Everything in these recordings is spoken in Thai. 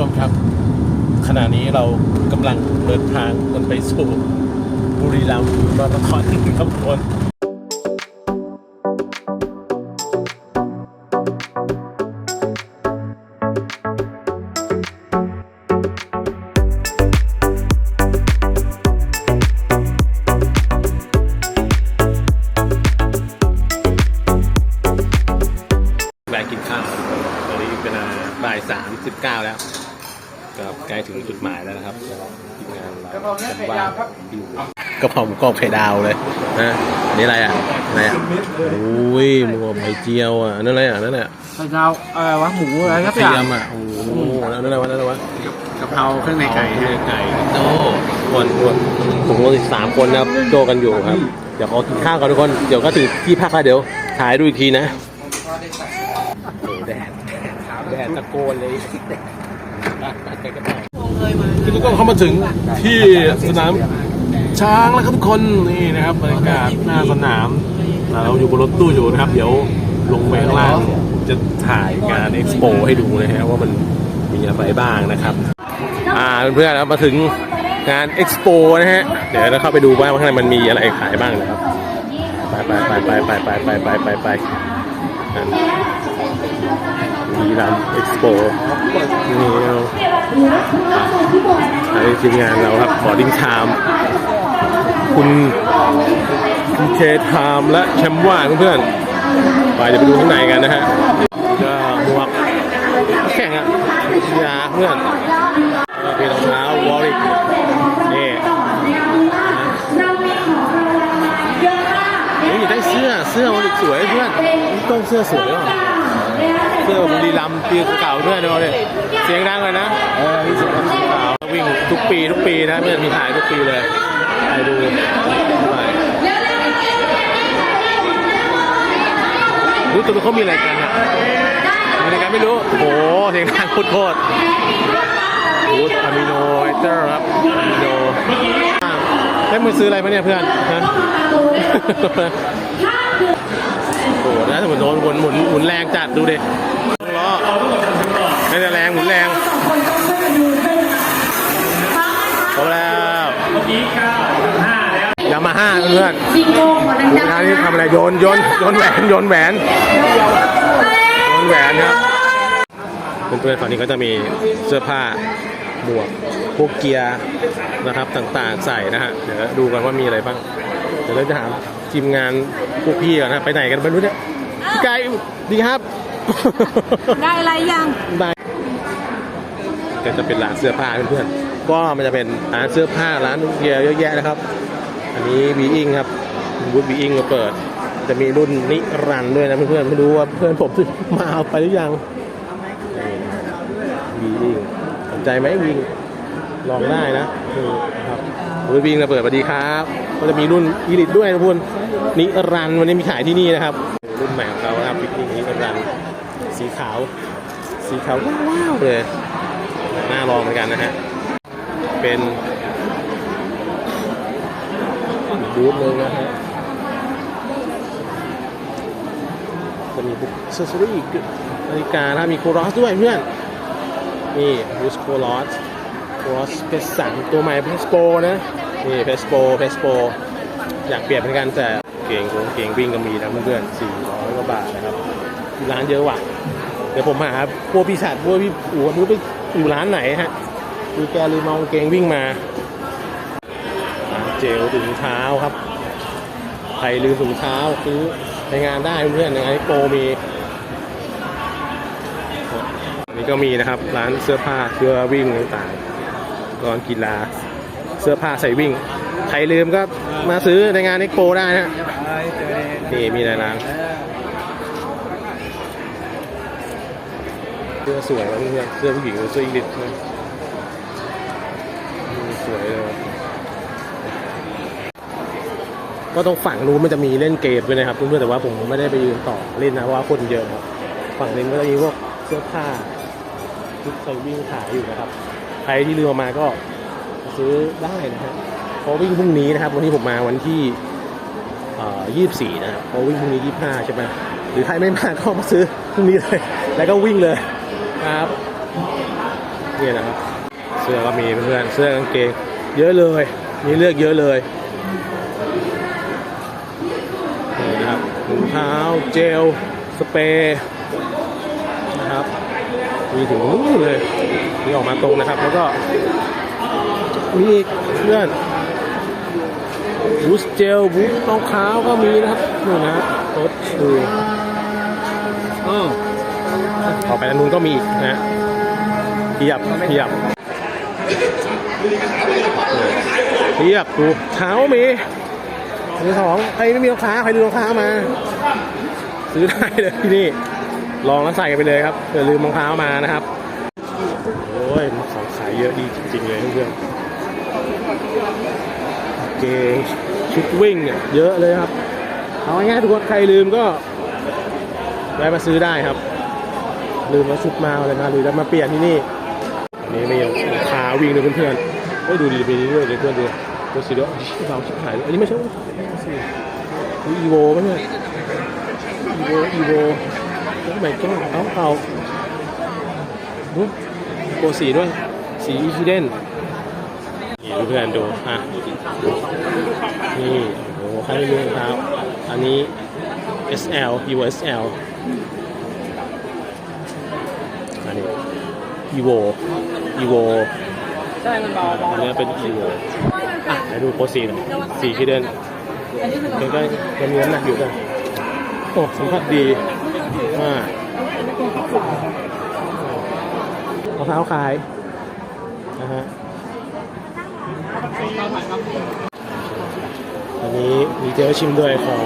ชมครับ ขณะนี้เรากำลังเดินทางกันไปสู่บุรีรัมย์มาราธอนครับทุกคนแวะกินข้าวตอนนี้เป็นเวลาบ่ายสามสิบเก้าแล้ว ก็ใกล้ถึงจุดหมายแล้วนะครับทีมงานเราจะว่างอยู่กระเพราหมูกรอบไข่ดาวเลยนะอันนี้อะไรอะอะไรอะโอ้ยหมูกรอบไข่เจียวอะอันนั่นอะไรอะนั่นแหละไข่ดาวอะไรวะหมูอะไรครับเทีอย่างยมอะโอ้โหแล้วนั่นอะไรวะนั่นอะไรวะกะเพราเครื่องในไก่เครื่องในไก่โอ้คนคนผมก็อีกสามคนนะครับโจกันอยู่ครับ เดี๋ยวขอกินข้าวก่อนทุกคนเดี๋ยวก็ถึงที่พักแล้วเดี๋ยวถ่ายดูอีกทีนะโอ้แดดแดดตะโกนเลย คือทุกคนเข้ามาถึงที่สนามช้างแล้วครับทุกคนนี่นะครับบรรยากาศหน้าสนามเราอยู่บนรถตู้อยู่นะครับ เดี๋ยวลงไปข้างล่างจะถ่ายงานเอ็กซ์โปให้ดูนะฮะว่ามันมีอะไรบ้างนะครับ อ่าเพื่อนๆครับมาถึงงานเอ็กซ์โปนะฮะเดี๋ยวเราเข้าไปดูว่าข้างในมันมีอะไรขายบ้างนะครับไปไปไปไปไปไปไปไปไปไป กันมีรำเอ็กซ์โปนี่เราทีมงานเราครับบอร์ดิ้งไทม์คุณคุณเคไทม์และแชมป์ว่างเพื่อนไปเดี๋ยวไปดูข้างในกันนะฮะก็หมวกแข่งอะยาเพื่อนเป็นรองเท้าวอริก สื้อวอริกสวยเพื่อนต้องเสื้อสวยว่ะเสื้อบุรีรัมย์ปีเก่าด้วยนะเนี่ยเสียงดังเลยนะเออที่สุดขาวิ่งทุกปีทุกปีนะเพื่อนมีถ่ายทุกปีเลยไปดูไปรู้ตัวเขามีอะไรกันเนี่ยมีอะไรกันไม่รู้โอ้โหเสียงดังโคตรวูดอะมิโนไอเตอร์ครับอะมิโนได้มือซื้ออะไรมาเนี่ยเพื่อนฮะ โอ้โหนะถ้าหมุนโดนหมุนหมุนหมุนแรงจัดดูดิล้อไม่แรงหมุนแรงครบแล้วยามาฮ่าเพื่อนบิงโกหัวๆดังงานนี้ทำอะไรโยนโยนโยนแหวนโยนแหวนโยนแหวนครับเพื่อนๆฝั่งนี้ก็จะมีเสื้อผ้าหมวกพวกเกียร์นะครับต่างๆใส่นะฮะเดี๋ยวดูกันว่ามีอะไรบ้าง เดี๋ยวเราจะถามทีมงานพวกพี่ก่อนนะไปไหนกันไม่รู้เนี่ยพี่ไก่ดีครับๆได้อะไรยัง ได้ก็จะเป็นร้านเสื้อผ้าเพื่อนๆ ก็มันจะเป็นร้านเสื้อผ้าร้านเกียร์เยอะแยะนะครับ อันนี้บีอิงครับบูธบีอิงมาเปิด จะมีรุ่นนิรันดร์ด้วยนะเพื่อนๆ ไม่รู้ว่าเพื่อนผมมาเอาไปหรือยังบีอิงสนใจไหมวิง ลองได้นะนี่นะครับบูธบีอิงมาเปิดสวัสดีครับ ก็จะมีรุ่นอีลิทด้วยนะพื่นนิรันดร์วันนี้มีขายที่นี่นะครับ รุ่นใหม่ของเขาครับบิ๊กนิรันดร์สีขาว สีขาวว้าวเลยน่าลองเหมือนกันนะฮะเป็นบูธเลยนะฮะจะมีบุ๊กเซอร์ซอรี่นาฬิกาถ้ามีโครอสด้วยเพื่อน นี่บูสโครอส โครอสเพสสันตัวใหม่เพสโปนะนี่เพสโปเพสโปอยากเปลี่ยนเหมือนกันแต่เก่งเก่งวิ่งก็มีนะเพื่อนๆ400กว่าบาทนะครับร้านเยอะว่ะเดี๋ยวผมหาพวกพี่ชัดพวกพี่อู๋ไม่รู้ไปอยู่ร้านไหนฮะคือแกลืมเองเกงวิ่งมาเจลถุงเท้าครับใครลืมถุงเท้าซื้อในงานได้เพื่อนในงานโปรมีอันนี้ก็มีนะครับร้านเสื้อผ้าเสื้อวิ่งต่างๆ ร้านกีฬา เสื้อผ้าใส่วิ่ง ใครลืมก็มาซื้อในงานเอ็กโปได้นะนี่มีในร้านเสื้อสวยนะเพื่อนเสื้อผู้หญิงเสื้ออังกฤษนะสวยเลยก็ตรงฝั่งนู้นมันจะมีเล่นเกมด้วยนะครับเพื่อนๆแต่ว่าผมไม่ได้ไปยืนต่อเล่นนะเพราะว่าคนเยอะครับฝั่งนี้ก็จะมีพวกเสื้อผ้าชุดใส่วิ่งขายอยู่นะครับ ใครที่ลืมเอมาก็ซื้อได้นะฮะเพราะวิ่งพรุ่งนี้นะครับ วันนี้ผมมาวันที่ยี่สิบสี่นะครับเพราะวิ่งพรุ่งนี้ยี่สิบห้าใช่ไหมหรือใครไม่มาก็มาซื้อพรุ่งนี้เลย แล้วก็วิ่งเลยครับเนี่ยนะครับ เสื้อก็มีเพื่อนเสื้อกางเกง เยอะเลยมีเลือกเยอะเลยนี่นะครับถุงเท้าเจลสเปรย์นะครับมีถึงนู่นเลย นี่ออกมาตรงนะครับ แล้วก็มีอีกเพื่อนบูสเจลบูสรองเท้าก็มีนะครับนู่นนะรถชูเออต่อไปอันนู้นก็มีนะเทียบเทียบเทียบดูเท้ามีมือสองใครไม่มีรองเท้าใครลืมรองเท้ามา ซื้อได้เลยที่นี่ ลองแล้วใส่ไปเลยครับอย่าลืมรองเท้ามานะครับ โอ้ยของขาย เยอะดีจริงๆเลยเพื่อนๆเกงชุดวิ่งเนี่ยเยอะเลยครับ เอาง่ายๆทุกคนใครลืมก็แวะมาซื้อได้ครับ ลืมว่าชุดมาอะไรมาหรือจะมาเปลี่ยนที่นี่อันนี้ไม่ยังขาวิ่งเลยเพื่อนๆเฮ้ดูดีไปเรื่อยเลยเพื่อนดูดูสิเดี๋ยวเราชิบหายเลยอันนี้ไม่ใช่อีโวป่ะเนี่ยอีโวอีโวโอ้ไมก็เอาเอาดูโกสีด้วย สีอีคิเดนนี่เพื่อนๆดูอะนี่โอ้โหใครไม่รู้รองเท้าอันนี้ SL Evo SL อันนี้ Evo Evo ใช่มันเบาเบาอันนี้เป็น Evo อะไหนดูโปรสีหน่อยสีที่เดินก็ก็ก็มีน้ำหนักอยู่กันโอ้สัมผัสดีมากมะพร้าวขาย นะฮะอันนี้มีเจลชิมด้วยของ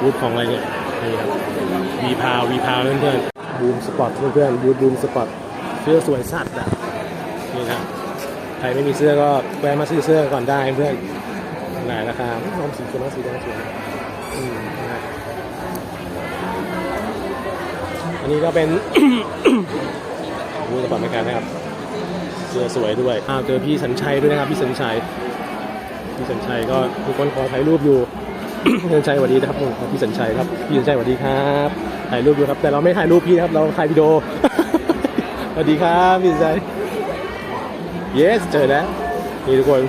บูธของอะไรเนี่ยนี่ครับวีพาววีพาวเพื่อนๆบูมสปอร์ตเพื่อนๆบูธบูมสปอร์ตเสื้อสวยสัตว์อะนี่ครับใครไม่มีเสื้อก็แวะมาซื้อเสื้อก่อนได้เพื่อนหลายราคาลองสีเขียวลองสีแดงสวยอืมนะครับอันนี้ก็เป็นดูสปอร์ตเหมือนกันนะครับ เสื้อสวยด้วยอ้าวเจอพี่สัญชัยด้วยนะครับพี่สัญชัยพี่สัญชัยก็มีคนขอถ่ายรูปอยู่พี่สัญชัยสวัสดีนะครับผมพี่สัญชัยครับพี่สัญชัยสวัสดีครับถ่ายรูปอยู่ครับ แต่เราไม่ถ่ายรูปพี่ครับเราถ่ายวิดีโอสวัสดีครับพี่สัญชัย yes เจอแล้วนี่ทุกคน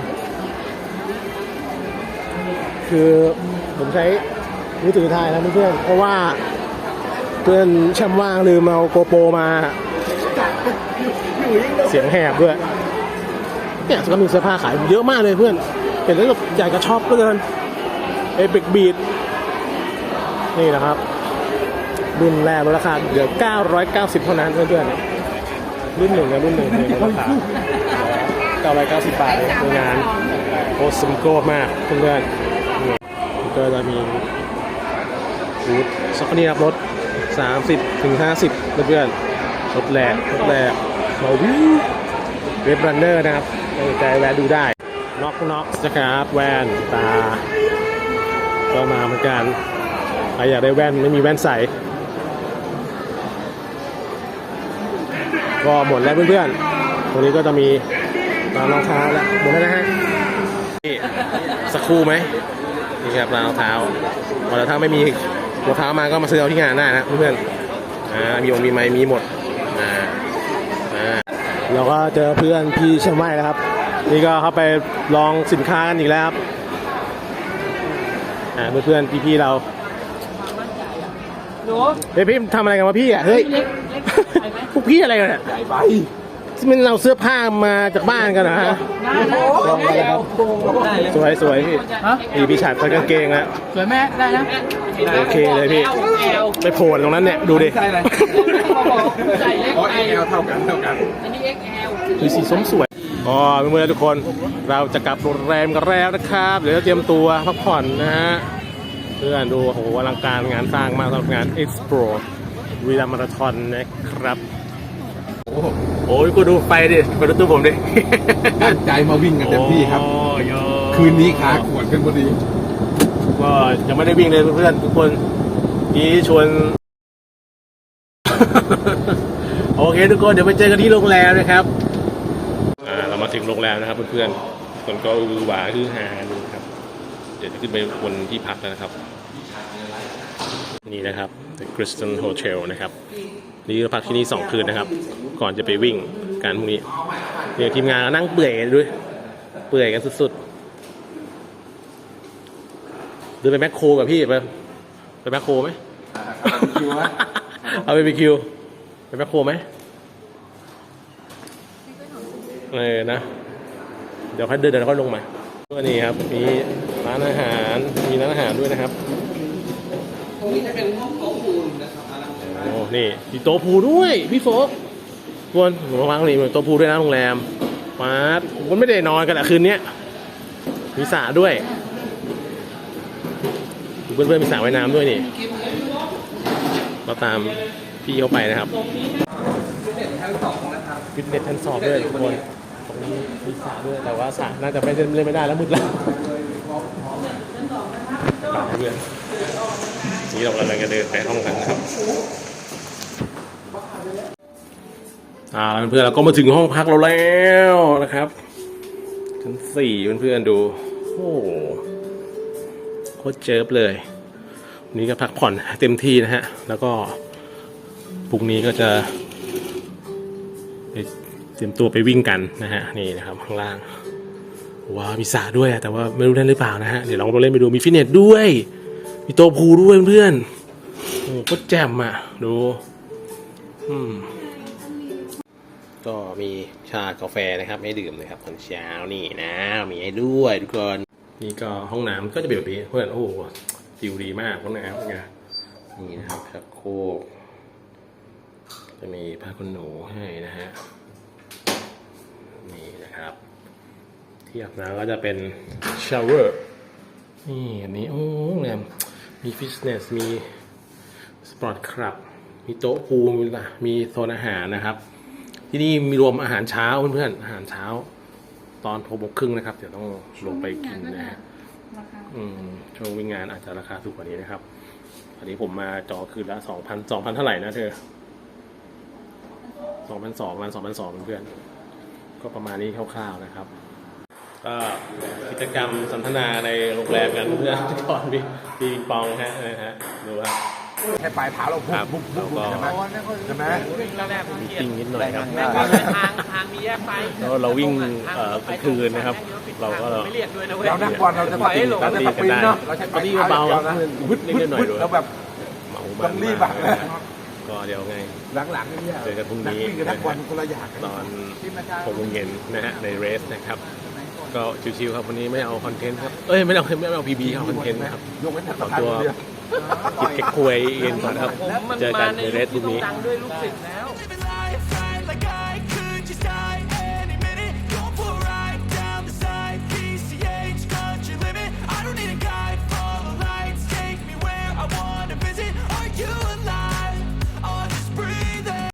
คือผมใช้มือถือถ่ายนะเพื่อนๆเพราะว่าเพื่อนแชมป์ว่างลืมเอาโกโปรมา เสียงแหบด้วยเนี่ยก็มีเสื้อผ้าขายเยอะมากเลยเพื่อนเห็นแล้วแบบอยากจะชอบก็เกินเอพิกบีดนี่นะครับรุ่นแรกราคาเหลือ990 เท่านั้นเพื่อนๆรุ่นหนึ่งนะรุ่นหนึ่งเลยราคา990 บาทเลยงานโอสมโกมากเพื่อนๆนี่ก็จะมีบูธซ็อกนี่ครับรถ 30 ถึง 50 เพื่อนๆ รถแรกรถแรกมาวิวเว็บรันเนอร์นะครับใจแวะดูได้น็อกน็อกนะครับแว่นตาก็มาเหมือนกันใครอยากได้แว่นไม่มีแว่นใส่ก็หมดแล้วเพื่อนๆ ตรงนี้ก็จะมีร้านรองเท้าแล้วหมดแล้วนะฮะนี่สักครู่ไหมนี่ครับร้านรองเท้าพอแล้วถ้าไม่มีรองเท้ามาก็มาซื้อเอาที่งานได้นะเพื่อนๆอ่ามีองมีไม้มีหมด อ่าอ่าเราก็เจอเพื่อนพี่เชียงใหม่แล้วครับ นี่ก็เข้าไปลองสินค้ากันอีกแล้วครับอ่าเพื่อนๆพี่ๆเราหนูเฮ้ยพี่ทำอะไรกันวะพี่อะเฮ้ยเล็กเล็กไปไหมพวกพี่อะไรกันเนี่ยใหญ่ไปที่มันเราเสื้อผ้ามาจากบ้านกันเหรอฮะได้นะลองกันนะครับได้เลยสวยสวยพี่ฮะนี่พี่ฉาดใส่กางเกงแล้วสวยไหมได้นะ โอเคเลยพี่ ไปโผล่ตรงนั้นเนี่ย ดูดิใส่อะไรใส่เล็กไปเอลเท่ากันเท่ากัน อันนี้ XL คือสีส้มสวย อ๋อเมื่อๆทุกคน เราจะกลับโรงแรมกันแล้วนะครับ เดี๋ยวจะเตรียมตัวพักผ่อนนะฮะ เพื่อนดูโอ้โหอลังการงานสร้างมากสำหรับงาน Expo วีรมาราธอนนะครับ โอ้โหโอ้ยกูดูไปดิไปดูตัวผมดิ ตั้งใจมาวิ่งกันเต็มที่ครับ โอ้ยคืนนี้ขาขวดกันพอดี ก็ยังไม่ได้วิ่งเลยเพื่อนๆทุกคนนี้ชวน โอเค ทุกคนเดี๋ยวไปเจอกันที่โรงแรมนะครับอ่าเรามาถึงโรงแรมนะครับเพื่อนๆคนก็อือหวาคือฮาดูครับ เดี๋ยวจะขึ้นไปบนที่พักแล้วนะครับ นี่นะครับ The Kristen Hotel นะครับ นี่ก็พักที่นี่2คืนนะครับ ก่อนจะไปวิ่งกันพรุ่งนี้ เดี๋ยวทีมงานก็นั่งเปื่อยด้วย เปื่อยกันสุดๆ เดินไปแมคโครกับพี่ไปไปแมคโครไหมคิวฮะเอาไปบีคิวไปแมคโครไหมเออนะ เดี๋ยวค่อยเดินเดินค่อยลงมาก็นี่ครับ มีร้านอาหารมีร้านอาหารด้วยนะครับตรงนี้จะเป็นห้องโต๊ะปูนนะครับอารัมโอ้นี่มีโต๊ะพูลด้วยพี่โฟกควรผมวางนี่มีโต๊ะพูลด้วยนะโรงแรมมาผมก็ไม่ได้นอนกันอะคืนเนี้ยมีสระด้วย เพื่อนๆมีสระว่ายน้ำด้วยนี่ เราตามพี่เขาไปนะครับฟิตเนสชั้นสอบด้วยทุกคนตรงนี้มีสระด้วยแต่ว่าสระน่าจะไม่เล่นเล่นไม่ได้แล้วมืดแล้วไปเพื่อนนี่เรากำลังจะเดินไปห้องกันนะครับอ่าเพื่อนๆเราก็มาถึงห้องพักเราแล้วนะครับชั้นสี่เพื่อนๆดู โอ้โหโค ตรเจิบเลยวันนี้ก็พักผ่อนเต็มที่นะฮะ แล้วก็พรุ่งนี้ก็จะไปเตรียมตัวไปวิ่งกันนะฮะนี่นะครับข้างล่างว้ามีสระด้วยแต่ว่าไม่รู้เล่นหรือเปล่านะฮะเดี๋ยวลองไปเล่นไปดูมีฟิตเนสด้วย มีโต๊ะพูด้วยเพื่อนโอ้โหโคตรแจ่มอะดูอืมก็มีชากาแฟนะครับให้ดื่มเลยครับตอนเช้านี่นะ มีให้ด้วยทุกคน นี่ก็ห้องน้ำก็จะเป็นแบบนี้เพื่อนโอ้โหฟิวดีมากห้องน้ำเป็นไงนี่นะครับชักโครกจะมีผ้าขนหนูให้นะฮะนี่นะครับ ที่อาบน้ำก็จะเป็นชาวเวอร์นี่อันนี้โอ้โรงแรมมีฟิตเนสมีสปอร์ตคลับ มีโต๊ะพูลมีละมีโซนอาหารนะครับ ที่นี่มีรวมอาหารเช้าเพื่อนๆอาหารเช้า ตอนหกโมงครึ่งนะครับ เดี๋ยวต้องลงไปกินนะฮะอืมช่วงวิ่งงานอาจจะราคาถูกกว่านี้นะครับอันนี้ผมมาจอคืนละสองพันสองพันเท่าไหร่นะเธอสองพันสองพันสองพันสองเพื่อนๆก็ประมาณนี้คร่าวๆนะครับก็กิจกรรมสัมมนาในโรงแรมกันเพื่อนๆก่อนมีมีปิงปองฮะนะฮะดูครับ แค่ปลายเท้าเราครับบุกบุกบุกแล้วก็ใช่ไหมใช่ไหมวิ่งแล้วแรกมีติ้งนิดหน่อยครับทางทางมีแยกไปแล้วเราวิ่งเอ่อกลางคืนนะครับ เราก็ไม่เรียกด้วยนะเว้ยเรานักบอลเราจะปล่อยให้หลงเราจะสปรินต์เนาะเราใช้ปลายเท้าเบาๆอย่งดียวนะวึดนิดหน่อยดูเราแบบเมาต้องรีบบักนะก็เดี๋ยวไงหลังๆเนี่ยเจอกันพรุ่งนักนี้วิ่งกับนักบอลคนละอย่างตอนหกโมงเย็นนะฮะในเรสนะครับ ก็ชิวๆครับวันนี้ไม่เอาคอนเทนต์ครับ เอ้ยไม่เอาไม่เอาพีบีเอาคอนเทนต์นะครับยกเว้นนักขอประธานตัวคนเดียว กิบเก็กควยเองก่อนครับ เจอกันในเรสพรุ่งนี้ตังด้วยลูกศิษย์แล้ว